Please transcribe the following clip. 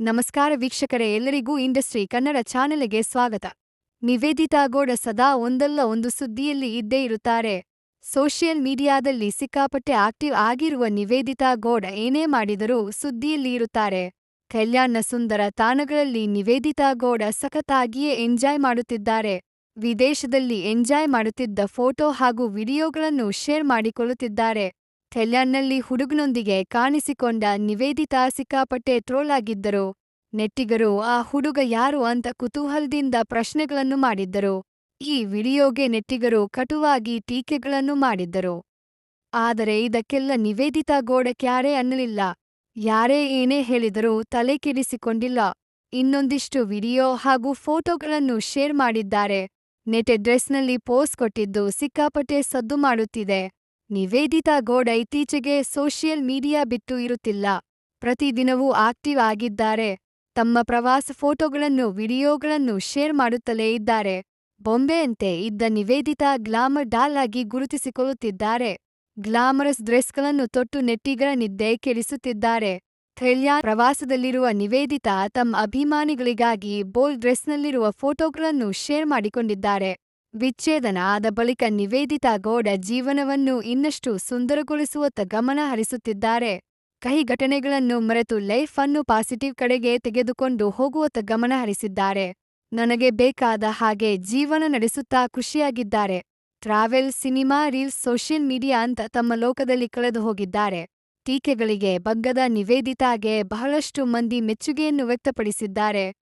ನಮಸ್ಕಾರ ವೀಕ್ಷಕರೇ, ಎಲ್ಲರಿಗೂ ಇಂಡಸ್ಟ್ರಿ ಕನ್ನಡ ಚಾನೆಲ್ಗೆ ಸ್ವಾಗತ. ನಿವೇದಿತಾ ಗೌಡ ಸದಾ ಒಂದಲ್ಲ ಒಂದು ಸುದ್ದಿಯಲ್ಲಿ ಇದ್ದೇ ಇರುತ್ತಾರೆ. ಸೋಷಿಯಲ್ ಮೀಡಿಯಾದಲ್ಲಿ ಸಿಕ್ಕಾಪಟ್ಟೆ ಆಕ್ಟಿವ್ ಆಗಿರುವ ನಿವೇದಿತಾ ಗೌಡ ಏನೇ ಮಾಡಿದರೂ ಸುದ್ದಿಯಲ್ಲಿ ಇರುತ್ತಾರೆ. ಕಲ್ಯಾಣ ಸುಂದರ ತಾಣಗಳಲ್ಲಿ ನಿವೇದಿತಾ ಗೌಡ ಸಖತ್ತಾಗಿಯೇ ಎಂಜಾಯ್ ಮಾಡುತ್ತಿದ್ದಾರೆ. ವಿದೇಶದಲ್ಲಿ ಎಂಜಾಯ್ ಮಾಡುತ್ತಿದ್ದ ಫೋಟೋ ಹಾಗೂ ವಿಡಿಯೋಗಳನ್ನು ಶೇರ್ ಮಾಡಿಕೊಳ್ಳುತ್ತಿದ್ದಾರೆ. ಕಲ್ಯಾಣ್ನಲ್ಲಿ ಹುಡುಗನೊಂದಿಗೆ ಕಾಣಿಸಿಕೊಂಡ ನಿವೇದಿತಾ ಸಿಕ್ಕಾಪಟ್ಟೆ ಟ್ರೋಲ್ ಆಗಿದ್ದರು ನೆಟ್ಟಿಗರು, ಆ ಹುಡುಗ ಯಾರು ಅಂತ ಕುತೂಹಲದಿಂದ ಪ್ರಶ್ನೆಗಳನ್ನು ಮಾಡಿದ್ದರು. ಈ ವಿಡಿಯೋಗೆ ನೆಟ್ಟಿಗರು ಕಟುವಾಗಿ ಟೀಕೆಗಳನ್ನು ಮಾಡಿದ್ದರು. ಆದರೆ ಇದಕ್ಕೆಲ್ಲ ನಿವೇದಿತಾ ಗೋಡಕ್ಯಾರೇ ಅನ್ನಲಿಲ್ಲ. ಯಾರೇ ಏನೇ ಹೇಳಿದರೂ ತಲೆ ಕೆಡಿಸಿಕೊಂಡಿಲ್ಲ. ಇನ್ನೊಂದಿಷ್ಟು ವಿಡಿಯೋ ಹಾಗೂ ಫೋಟೋಗಳನ್ನು ಶೇರ್ ಮಾಡಿದ್ದಾರೆ. ನೆಟೆ ಡ್ರೆಸ್ನಲ್ಲಿ ಪೋಸ್ ಕೊಟ್ಟಿದ್ದು ಸಿಕ್ಕಾಪಟ್ಟೆ ಸದ್ದು ಮಾಡುತ್ತಿದೆ. ನಿವೇದಿತಾ ಗೌಡ ಇತ್ತೀಚೆಗೆ ಸೋಷಿಯಲ್ ಮೀಡಿಯಾ ಬಿಟ್ಟು ಇರುತ್ತಿಲ್ಲ. ಪ್ರತಿದಿನವೂ ಆಕ್ಟಿವ್ ಆಗಿದ್ದಾರೆ. ತಮ್ಮ ಪ್ರವಾಸ ಫೋಟೋಗಳನ್ನು, ವಿಡಿಯೋಗಳನ್ನು ಶೇರ್ ಮಾಡುತ್ತಲೇ ಇದ್ದಾರೆ. ಬೊಂಬೆಯಂತೆ ಇದ್ದ ನಿವೇದಿತಾ ಗ್ಲಾಮರ್ ಡಾಲ್ ಆಗಿ ಗುರುತಿಸಿಕೊಳ್ಳುತ್ತಿದ್ದಾರೆ. ಗ್ಲಾಮರಸ್ ಡ್ರೆಸ್ಗಳನ್ನು ತೊಟ್ಟು ನೆಟ್ಟಿಗಳ ನಿದ್ದೆ ಕೆಡಿಸುತ್ತಿದ್ದಾರೆ. ಥೈಲ್ಯಾ ಪ್ರವಾಸದಲ್ಲಿರುವ ನಿವೇದಿತಾ ತಮ್ಮ ಅಭಿಮಾನಿಗಳಿಗಾಗಿ ಬೋಲ್ ಡ್ರೆಸ್ನಲ್ಲಿರುವ ಫೋಟೋಗಳನ್ನು ಶೇರ್ ಮಾಡಿಕೊಂಡಿದ್ದಾರೆ. ವಿಚ್ಛೇದನ ಆದ ಬಳಿಕ ನಿವೇದಿತಾ ಗೌಡ ಜೀವನವನ್ನು ಇನ್ನಷ್ಟು ಸುಂದರಗೊಳಿಸುವತ್ತ ಗಮನ ಹರಿಸುತ್ತಿದ್ದಾರೆ. ಕಹಿ ಘಟನೆಗಳನ್ನು ಮರೆತು ಲೈಫ್ ಅನ್ನು ಪಾಸಿಟಿವ್ ಕಡೆಗೆ ತೆಗೆದುಕೊಂಡು ಹೋಗುವತ್ತ ಗಮನ ಹರಿಸಿದ್ದಾರೆ. ನನಗೆ ಬೇಕಾದ ಹಾಗೆ ಜೀವನ ನಡೆಸುತ್ತಾ ಖುಷಿಯಾಗಿದ್ದಾರೆ. Travel, cinema, reels, social media ಅಂತ ತಮ್ಮ ಲೋಕದಲ್ಲಿ ಕಳೆದು ಹೋಗಿದ್ದಾರೆ. ಟೀಕೆಗಳಿಗೆ ಬಗ್ಗದ ನಿವೇದಿತಾಗೆ ಬಹಳಷ್ಟು ಮಂದಿ ಮೆಚ್ಚುಗೆಯನ್ನು ವ್ಯಕ್ತಪಡಿಸಿದ್ದಾರೆ.